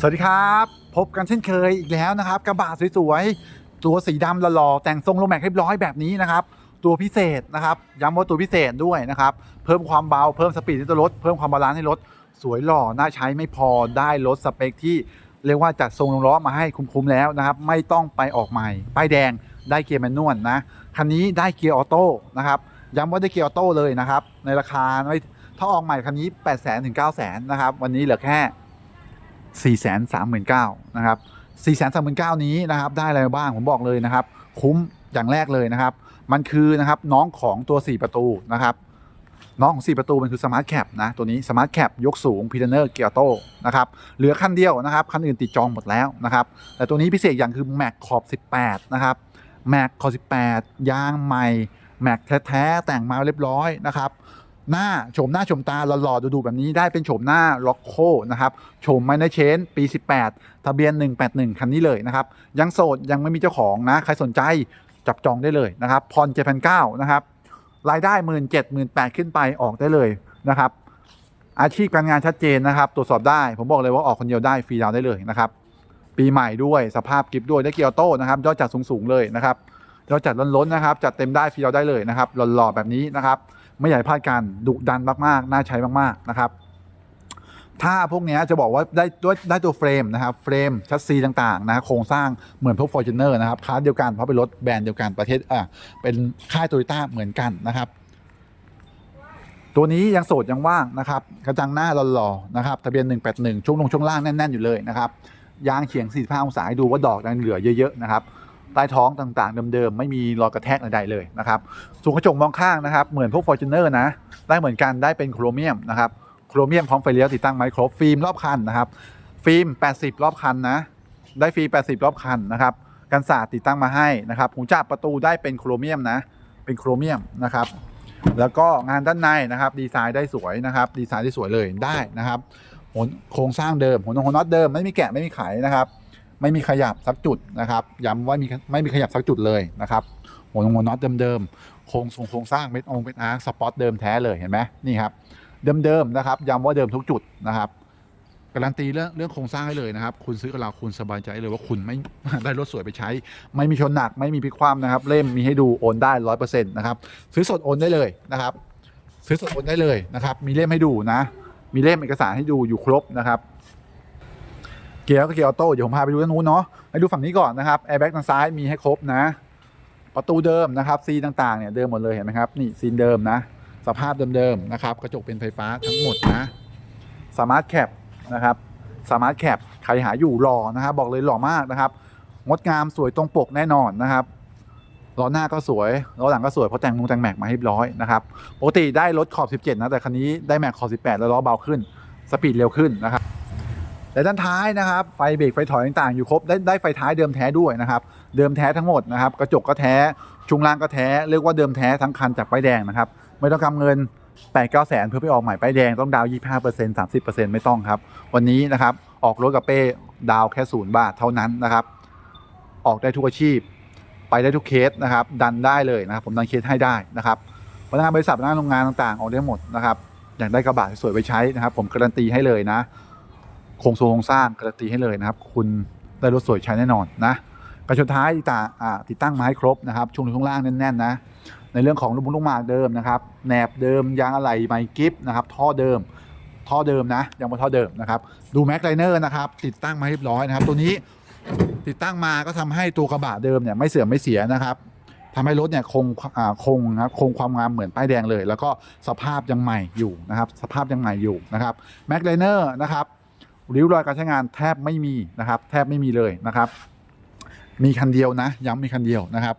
สวัสดีครับ พบกันเช่นเคยอีกแล้วนะครับ กระบะสวยๆ ตัวสีดำหล่อๆแต่งทรงโลแม็กเรียบร้อยแบบนี้นะครับ ตัวพิเศษนะครับย้ำว่าตัวพิเศษด้วยนะครับ เพิ่มความเบาเพิ่มสปีดให้ตัวรถ เพิ่มความบาลานซ์ให้รถ สวยหล่อน่าใช้ไม่พอได้รถสเปคที่เรียกว่าจัดทรงลงล้อมาให้คุ้มๆแล้วนะครับ ไม่ต้องไปออกใหม่ป้ายแดงได้เกียร์แมนนวลนะคันนี้ได้เกียร์ออโต้นะครับย้ำว่าได้เกียร์ออโต้เลยนะครับในราคาไม่ถ้าออกใหม่คันนี้8 0 0 0 0ถึง9 0 0 0 0นะครับวันนี้เหลือแค่ 4 3 9 0 0 0นะครับ4 3 9 0 0 0นี้นะครับได้อะไรบ้างผมบอกเลยนะครับ คุ้มอย่างแรกเลยนะครับ มันคือนะครับน้องของตัว 4 ประตูนะครับ น้องของ 4 ประตูมันคือสมาร์ทแคปนะตัวนี้สมาร์ทแคปยกสูงพีเทเนอร์เกียร์โตนะครับเหลือคันเดียวนะครับคันอื่นติดจองหมดแล้วนะครับแต่ตัวนี้พิเศษอย่างคือแม็กขอบ 18 นะครับแม็กขอบ 18 ยางใหม่แม็กแท้ๆแต่งมาเรียบร้อยนะครับ หน้าโฉมหน้าโฉมตาหล่อๆดูๆแบบนี้ได้เป็นโฉมหน้าล็อกโคนะครับโฉมไมเนเชนปี 18 ทะเบียน 181 คันนี้เลยนะครับ ยังโสดยังไม่มีเจ้าของนะ ใครสนใจจับจองได้เลยนะครับพร7,900นเก้านะครับรายได้1 7 0 0 0 0 8ขึ้นไปออกได้เลยนะครับ อาชีพการงานชัดเจนนะครับ ตรวจสอบได้ ผมบอกเลยว่าออกคนเดียวได้ฟรีดาวได้เลยนะครับ ปีใหม่ด้วยสภาพกิฟต์ด้วยได้เกียร์ออโต้นะครับยอดจัดสูงๆเลยนะครับยอดจัดล้นๆนะครับ จัดเต็มได้ฟรีดาวได้เลยนะครับหล่อๆแบบนี้นะครับ ไม่ใหญ่พลาดกันดุดันมากๆ น่าใช้มากๆนะครับถ้าพวกนี้จะบอกว่าได้ด้วยได้ตัวเฟรมนะครับเฟรมชัดซีต่างๆนะโครงสร้างเหมือนพวก Fortuner นะครับคลาสเดียวกันเพราะเป็นรถแบรนด์เดียวกันประเทศอ่าเป็นค่ายโตโยต้าเหมือนกันนะครับ ตัวนี้ยังโสดยังว่างนะครับกระจังหน้าหล่อๆนะครับทะเบียน 181 ช่วงลงช่วงล่างแน่น ๆ อยู่เลยนะครับยางเฉียง45องศาให้ดูว่าดอกยังเหลือเยอะๆนะครับ ใต้ท้องต่างๆเดิมๆ ไม่มีรอยกระแทกใดๆเลยนะครับส่วนกระจกมองข้างนะครับ เหมือนพวก Fortuner นะ ได้เหมือนกันได้เป็นโครเมียมนะครับโครเมียมพร้อมไฟเลี้ยวติดตั้งไมโครฟิล์มรอบคันนะครับ ฟิล์ม 80 รอบคันนะ ได้ฟรี80 รอบคันนะครับกันศาสตร์ติดตั้งมาให้นะครับหูจับประตูได้เป็นโครเมียมนะ เป็นโครเมียมนะครับ แล้วก็งานด้านในนะครับ ดีไซน์ได้สวยนะครับ ดีไซน์ได้สวยเลยได้นะครับโครงสร้างเดิมหัวนงหัวน็อตเดิมไม่มีแกะไม่มีไขนะครับ ไม่มีขยับสักจุดนะครับ ย้ำว่ามีไม่มีขยับสักจุดเลยนะครับหัวงหัวน็อตเดิมๆโครงทรงโครงสร้างเม็ดองเม็ดอาร์คสปอตเดิมแท้เลยเห็นไหมนี่ครับเดิมๆนะครับย้ำว่าเดิมทุกจุดนะครับการันตีเรื่องเรื่องโครงสร้างให้เลยนะครับ คุณซื้อกับเราคุณสบายใจเลยว่าคุณไม่ได้รถสวยไปใช้ ไม่มีชนหนักไม่มีพิกคว่ำนะครับ เล่มมีให้ดูโอนได้ร้อยเปอร์เซ็นต์นะครับซื้อสดโอนได้เลยนะครับ ซื้อสดโอนได้เลยนะครับ มีเล่มให้ดูนะ มีเล่มเอกสารให้ดูอยู่ครบนะครับ เกียร์ก็เกียร์ออโต้เดี๋ยวผมพาไปดูด้านนู้นเนาะให้ดูฝั่งนี้ก่อนนะครับแอร์แบ็กทางซ้ายมีให้ครบนะ ประตูเดิมนะครับซีนต่างๆเนี่ยเดิมหมดเลยเห็นไหมครับนี่ซีนเดิมนะ สภาพเดิมๆนะครับกระจกเป็นไฟฟ้าทั้งหมดนะสมาร์ทแคปนะครับสมาร์ทแคปใครหาอยู่หล่อนะครับบอกเลยหล่อมากนะครับงดงามสวยตรงปกแน่นอนนะครับล้อหน้าก็สวยล้อหลังก็สวยเพราะแต่งมุงแต่งแม็กมาให้ร้อยนะครับปกติได้รถขอบ 17 นะแต่คันนี้ได้แม็กขอบ 18 แล้วล้อเบาขึ้น สปีดเร็วขึ้นนะครับ แต่ด้านท้ายนะครับ ไฟเบรกไฟถอยต่างๆอยู่ครบได้ได้ไฟท้ายเดิมแท้ด้วยนะครับ เดิมแท้ทั้งหมดนะครับ กระจกก็แท้ชุงล่างก็แท้เรียกว่าเดิมแท้ทั้งคันจากป้ายแดงนะครับ ไม่ต้องกำเงิน8 9แสนเพื่อไปออกใหม่ป้ายแดงต้องดาวน์25% 30%ไม่ต้องครับ วันนี้นะครับ ออกรถกับเป้ดาวน์แค่ศูนย์บาทเท่านั้นนะครับ ออกได้ทุกอาชีพ ไปได้ทุกเคสนะครับ ดันได้เลยนะครับ ผมดันเคสให้ได้นะครับพนักงานบริษัทพนักงานโรงงานต่างๆ ออกได้หมดนะครับ อยากได้กระบะสวยไปใช้นะครับ ผมการันตีให้เลยนะ โครงโครงสร้างการันตีให้เลยนะครับ คุณได้รถสวยใช้แน่นอนนะกระชนท้ายติดตั้งอ่าติดตั้งมาให้ครบนะครับ ช่วงช่วงล่างแน่นๆนะในเรื่องของลูกมุ้งลูกหมากเดิมนะครับแหนบเดิมยางอะไหล่ไมค์กิฟนะครับท่อเดิมท่อเดิมนะยังเป็นท่อเดิมนะครับดูแม็กไลเนอร์นะครับติดตั้งมาให้เรียบร้อยนะครับ ตัวนี้ติดตั้งมาก็ทำให้ตัวกระบะเดิมเนี่ยไม่เสื่อมไม่เสียนะครับทำให้รถเนี่ยคงคงนะครับคงความงามเหมือนป้ายแดงเลย แล้วก็สภาพยังใหม่อยู่นะครับ สภาพยังใหม่อยู่นะครับแม็กไลเนอร์นะครับ ริ้วรอยการใช้งานแทบไม่มีนะครับ แทบไม่มีเลยนะครับ มีคันเดียวนะ ย้ำมีคันเดียวนะครับ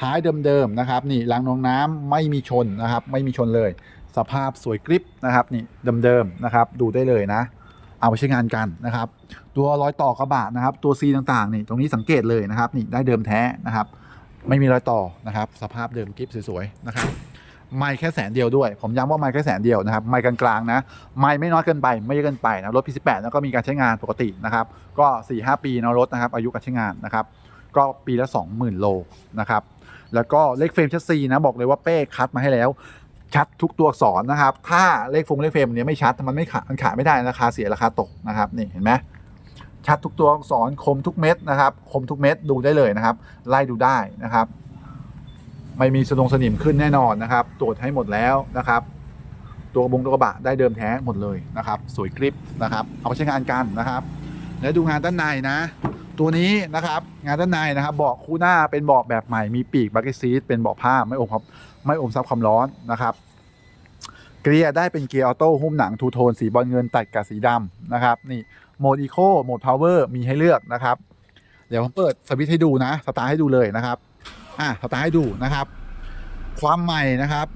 ท้ายเดิมๆนะครับ นี่รางรองน้ำไม่มีชนนะครับ ไม่มีชนเลย สภาพสวยกริปนะครับนี่เดิมๆนะครับ ดูได้เลยนะ เอาไปใช้งานกันนะครับ ตัวรอยต่อกระบะนะครับ ตัวซีต่างๆนี่ตรงนี้สังเกตเลยนะครับ นี่ได้เดิมแท้นะครับ ไม่มีรอยต่อนะครับ สภาพเดิมกริปสวยๆนะครับ ไม่แค่แสนเดียวด้วย ผมย้ำว่าไม่แค่แสนเดียวนะครับ ไม่กลางๆนะ ไม่ไม่น้อยเกินไป ไม่เยอะเกินไปนะ รถ P18 แล้วก็มีการใช้งานปกตินะครับ ก็ 4-5 ปีนะรถนะครับ อายุการใช้งานนะครับ ก็ปีละ 20,000 โลนะครับ แล้วก็เลขเฟรมชัดซีนะ บอกเลยว่าเป้คัดมาให้แล้ว ชัดทุกตัวอักษรนะครับ ถ้าเลขฟงเลขเฟรมเนี้ยไม่ชัด มันไม่ขาดมันขายไม่ได้ราคาเสียราคาตกนะครับ นี่เห็นไหมชัดทุกตัวอักษรคมทุกเม็ดนะครับ คมทุกเม็ดดูได้เลยนะครับ ไล่ดูได้นะครับ ไม่มีสนงสนิมขึ้นแน่นอนนะครับ ตรวจให้หมดแล้วนะครับ ตัวกระบงตัวกระบะได้เดิมแท้หมดเลยนะครับ สวยกริปนะครับ เอาไปใช้งานกันนะครับ แล้วดูงานด้านในนะ ตัวนี้นะครับงานด้านในนะครับเบาะคู่หน้าเป็นเบาะแบบใหม่มีปีกบักเก็ตซีทเป็นเบาะผ้าไม่อมความไม่อมซับความร้อนนะครับเกียร์ได้เป็นเกียร์ออโต้หุ้มหนังทูโทนสีบอลเงินตัดกับสีดำนะครับนี่โหมดอีโคโหมดพาวเวอร์มีให้เลือกนะครับ เดี๋ยวผมเปิดสวิตช์ให้ดูนะ สตาร์ทให้ดูเลยนะครับ อะสตาร์ทให้ดูนะครับ ความใหม่นะครับ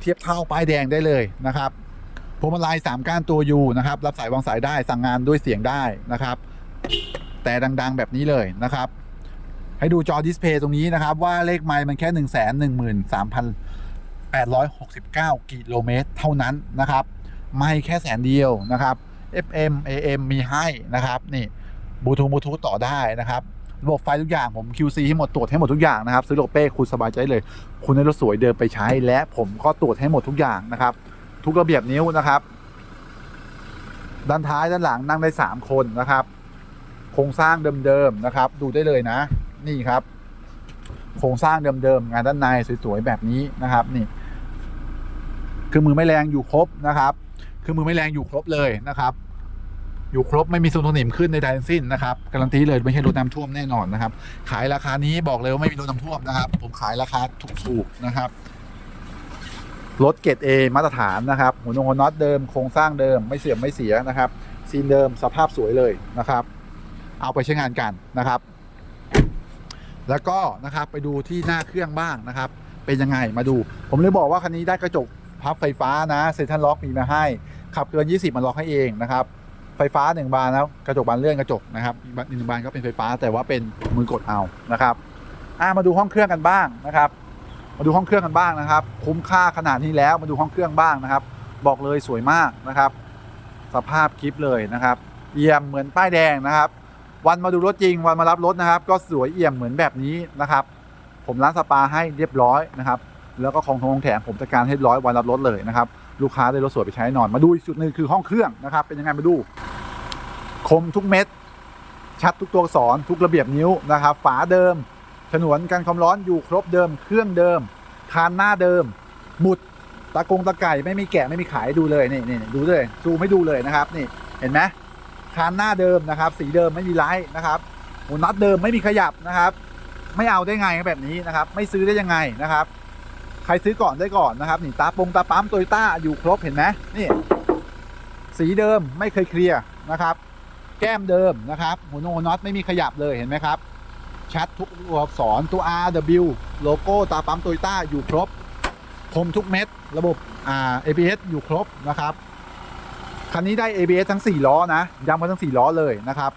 เทียบเท่าป้ายแดงได้เลยนะครับพวงมาลัยสามก้านตัวยูนะครับ รับสายวางสายได้สั่งงานด้วยเสียงได้นะครับ แต่ดังๆแบบนี้เลยนะครับ ให้ดูจอดิสเพย์ตรงนี้นะครับ ว่าเลขไมล์มันแค่1นึ่งแสนหนึ่งหมื่นสามพันแปดร้อยหกสิบเก้ากิโลเมตรเท่านั้นนะครับ ไม่แค่แสนเดียวนะครับ FM AM มีให้นะครับ นี่บลูทูธบลูทูธต่อได้นะครับ ระบบไฟทุกอย่างผม QC ให้หมดตรวจให้หมดทุกอย่างนะครับซื้อโลเป้คุณสบายใจเลย คุณได้รถสวยเดินไปใช้ และผมก็ตรวจให้หมดทุกอย่างนะครับ ทุกระเบียบนิ้วนะครับ ด้านท้ายด้านหลังนั่งได้ 3 คนนะครับ โครงสร้างเดิมๆนะครับ ดูได้เลยนะ นี่ครับ โครงสร้างเดิมๆงานด้านในสวยๆแบบนี้นะครับ นี่คือมือไม่แรงอยู่ครบนะครับ คือมือไม่แรงอยู่ครบเลยนะครับ อยู่ครบไม่มีซุนโทนิมขึ้นในใดทั้งสิ้นนะครับการันตีเลยไม่ใช่รถน้ำท่วมแน่นอนนะครับ ขายราคานี้บอกเลยว่าไม่มีรถน้ำท่วมนะครับ ผมขายราคาถูกๆนะครับรถเกรด A มาตรฐานนะครับหัวนงหัวน็อตเดิมโครงสร้างเดิมไม่เสื่อมไม่เสียนะครับซีนเดิมสภาพสวยเลยนะครับ เอาไปใช้งานกันนะครับ แล้วก็นะครับไปดูที่หน้าเครื่องบ้างนะครับ เป็นยังไงมาดู ผมเลยบอกว่าคันนี้ได้กระจกพับไฟฟ้านะเซ็นทรัลล็อกมีมาให้ ขับเกิน 20 มันล็อกให้เองนะครับ ไฟฟ้าหนึ่งบานแล้วกระจกบานเลื่อนกระจกนะครับอีกบานหนึ่งบานก็เป็นไฟฟ้าแต่ว่าเป็นมือกดเอานะครับอ่ามาดูห้องเครื่องกันบ้างนะครับ มาดูห้องเครื่องกันบ้างนะครับ คุ้มค่าขนาดนี้แล้วมาดูห้องเครื่องบ้างนะครับ บอกเลยสวยมากนะครับ สภาพคลิปเลยนะครับเอี่ยมเหมือนป้ายแดงนะครับ วันมาดูรถจริงวันมารับรถนะครับ ก็สวยเอี่ยมเหมือนแบบนี้นะครับ ผมร้านสปาให้เรียบร้อยนะครับ แล้วก็ของทองแถมผมจัดการให้ร้อยวันรับรถเลยนะครับ ลูกค้าได้รถสวยไปใช้นอน มาดูอีกจุดหนึ่งคือห้องเครื่องนะครับ เป็นยังไงมาดู คมทุกเม็ด ชัดทุกตัวอักษรทุกระเบียบนิ้วนะครับ ฝาเดิม ฉนวนกันความร้อนอยู่ครบเดิม เครื่องเดิม คานหน้าเดิม หมุด ตะกงตะไก่ไม่มีแกะไม่มีขายดูเลยนี่นี่ดูเลยซูไมให้ดูเลยนะครับ นี่เห็นไหมคานหน้าเดิมนะครับ สีเดิมไม่มีไลท์นะครับหมุนน็อตเดิมไม่มีขยับนะครับ ไม่เอาได้ไงแบบนี้นะครับ ไม่ซื้อได้ยังไงนะครับ ใครซื้อก่อนได้ก่อนนะครับนี่ตาปงตาปั๊มโตโยต้าอยู่ครบเห็นไหมนี่สีเดิมไม่เคยเคลียร์นะครับ แก้มเดิมนะครับหัวโนน็อตไม่มีขยับเลยเห็นไหมครับชัดทุกตัวอักษรตัว R W โลโก้ตาปั๊มโตโยต้าอยู่ครบคมทุกเม็ด ระบบอ่า ABS อยู่ครบนะครับคันนี้ได้ ABS ทั้ง 4 ล้อนะย้ำว่าทั้ง 4 ล้อเลยนะครับ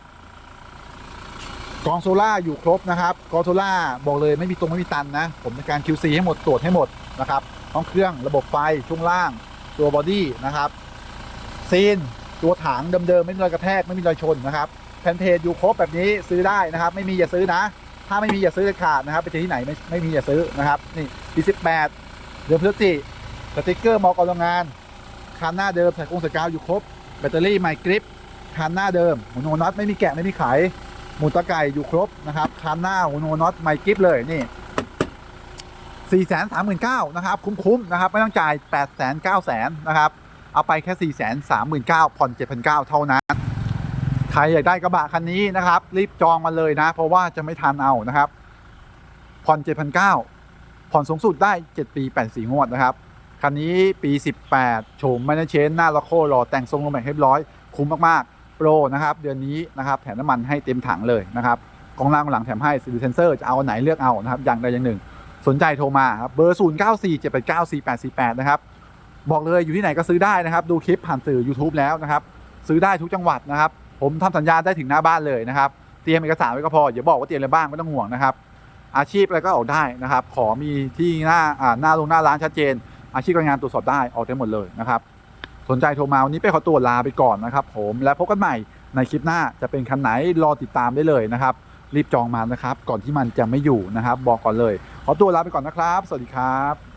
กองโซล่าอยู่ครบนะครับกองโซล่าบอกเลยไม่มีตรงไม่มีตันนะ ผมในการ QC ให้หมดตรวจให้หมดนะครับห้องเครื่องระบบไฟช่วงล่าง ตัวบอดี้นะครับซีนตัวถังเดิมๆไม่มีรอยกระแทกไม่มีรอยชนนะครับแผ่นเพจอยู่ครบแบบนี้ซื้อได้นะครับ ไม่มีอย่าซื้อนะ ถ้าไม่มีอย่าซื้อเด็ดขาดนะครับ ไปเจอที่ไหนไม่ไม่มีอย่าซื้อนะครับนี่ปีสิบแปดเดือนพฤศจิสติกเกอร์มอกรโรงงานคันหน้าเดิมใส่กรงใส่กาวอยู่ครบ แบตเตอรี่ไมกริปคันหน้าเดิมหัวโนน็อตไม่มีแกะไม่มีไข หมุนตะไก่อยู่ครบนะครับคันหน้าหัวโนน็อตไมกิฟเลยนี่สี่แสนสามหมื่นะครับ คุ้มๆนะครับ ไม่ต้องจ่ายแปดแสนเก้าแสนะครับ เอาไปแค่สี่แสนสามหมื่นเก้าผ่อนเจ็ดพันเก้าเท่านั้น ใครอยากได้กระบะคันนี้นะครับ รีบจองมาเลยนะ เพราะว่าจะไม่ทันเอานะครับ ผ่อนเจ็ดพันเก้าผ่อนสูงสุดได้เจ็ดปีแปดสี่งวดนะครับ คันนี้ปีสิบแปดโฉมไม่ได้เชน หน้าล็อกโครอแต่งทรงลงแบ่งเรียบร้อย คุ้มมากๆ โปรนะครับเดือนนี้นะครับแถมน้ำมันให้เต็มถังเลยนะครับกองล่างกองหลังแถมให้ซีดีเซนเซอร์จะเอาไหนเลือกเอานะครับอย่างใดอย่างหนึ่ง สนใจโทรมาครับเบอร์ 0 9 4 7 8 9 4 8 4 8 นะครับ บอกเลยอยู่ที่ไหนก็ซื้อได้นะครับ ดูคลิปผ่านสื่อ YouTube แล้วนะครับ ซื้อได้ทุกจังหวัดนะครับ ผมทำสัญญาได้ถึงหน้าบ้านเลยนะครับ เตรียมเอกสารไว้ก็พออย่าบอกว่าเตรียมอะไรบ้างไม่ต้องห่วงนะครับ อาชีพอะไรก็ออกได้นะครับ ขอมีที่หน้าหน้าโรงหน้าร้านชัดเจน อาชีพการงานตรวจสอบได้ออกได้หมดเลยนะครับ สนใจโทรมาวันนี้ไปขอตัวลาไปก่อนนะครับผมและพบกันใหม่ในคลิปหน้าจะเป็นคันไหนรอติดตามได้เลยนะครับ รีบจองมานะครับ ก่อนที่มันจะไม่อยู่นะครับ บอกก่อนเลย ขอตัวลาไปก่อนนะครับ สวัสดีครับ